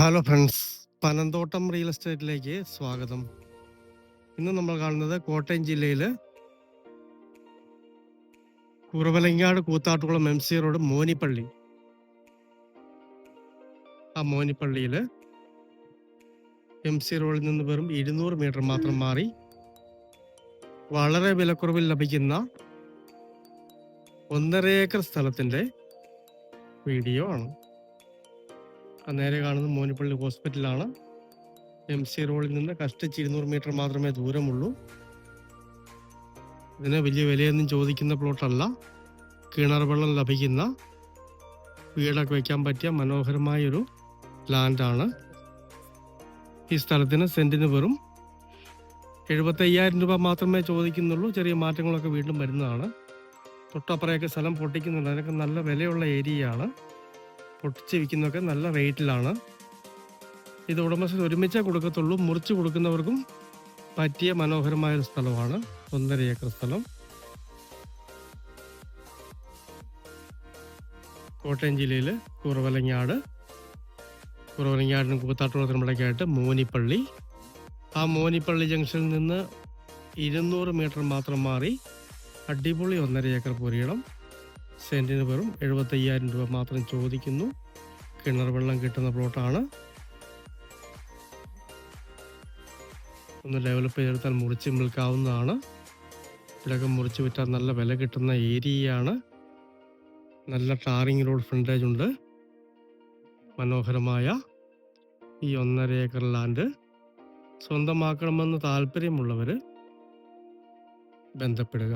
Hello friends Panamthottam real എസ്റ്റേറ്റിലേക്ക് സ്വാഗതം. ഇന്ന് നമ്മൾ കാണുന്നത് കോട്ടയം ജില്ലയിൽ Kuravilangad Koothattukulam M C road Monippally. ആ മോനിപ്പള്ളിയിൽ എം സി റോഡിൽ നിന്ന് വെറും ഇരുന്നൂറ് മീറ്റർ മാത്രം മാറി വളരെ വിലക്കുറവിൽ ലഭിക്കുന്ന ഒന്നര ഏക്കർ സ്ഥലത്തിന്റെ വീഡിയോ ആണ്. നേരെ കാണുന്നത് മോനിപ്പള്ളി ഹോസ്പിറ്റലാണ്. എം സി റോഡിൽ നിന്ന് കഷ്ടിച്ച് ഇരുന്നൂറ് മീറ്റർ മാത്രമേ ദൂരമുള്ളൂ. ഇതിന് വലിയ വിലയൊന്നും ചോദിക്കുന്ന പ്ലോട്ടല്ല. കിണർ വെള്ളം ലഭിക്കുന്ന വീടൊക്കെ വയ്ക്കാൻ പറ്റിയ മനോഹരമായൊരു ലാൻഡാണ് ഈ സ്ഥലത്തിന് സെന്റിന് വെറും എഴുപത്തയ്യായിരം രൂപ മാത്രമേ ചോദിക്കുന്നുള്ളൂ. ചെറിയ മാറ്റങ്ങളൊക്കെ വീണ്ടും വരുന്നതാണ്. തൊട്ടപ്പുറയൊക്കെ സ്ഥലം പൊട്ടിക്കുന്നുണ്ട്. അതിനൊക്കെ നല്ല വിലയുള്ള ഏരിയയാണ്. പൊട്ടിച്ച് വിൽക്കുന്നതൊക്കെ നല്ല റേറ്റിലാണ്. ഇത് ഉടമസ്ഥർ ഒരുമിച്ചേ കൊടുക്കത്തുള്ളൂ. മുറിച്ച് കൊടുക്കുന്നവർക്കും പറ്റിയ മനോഹരമായ ഒരു സ്ഥലമാണ്. ഒന്നര ഏക്കർ സ്ഥലം. കോട്ടയം ജില്ലയിൽ കുറവലങ്ങാട്. കുറവലങ്ങാടിനും കൂത്താട്ടുകുളത്തിനും ഇടയ്ക്കായിട്ട് മോനിപ്പള്ളി. ആ മോനിപ്പള്ളി ജംഗ്ഷനിൽ നിന്ന് ഇരുന്നൂറ് മീറ്റർ മാത്രം മാറി അടിപൊളി ഒന്നര ഏക്കർ പുരിയിടം സെന്റിന് വെറും എഴുപത്തയ്യായിരം രൂപ മാത്രം ചോദിക്കുന്നു. കിണർ വെള്ളം കിട്ടുന്ന പ്ലോട്ടാണ് ഒന്ന് ഡെവലപ്പ് ചെയ്തെടുത്താൽ മുറിച്ച് വിൽക്കാവുന്നതാണ് ഇതിലൊക്കെ മുറിച്ച് വിറ്റാൽ നല്ല വില കിട്ടുന്ന ഏരിയയാണ്. നല്ല ടാറിങ് റോഡ് ഫ്രണ്ടേജ് ഉണ്ട്. മനോഹരമായ ഈ ഒന്നര ഏക്കർ ലാൻഡ് സ്വന്തമാക്കണമെന്ന് താല്പര്യമുള്ളവർ ബന്ധപ്പെടുക.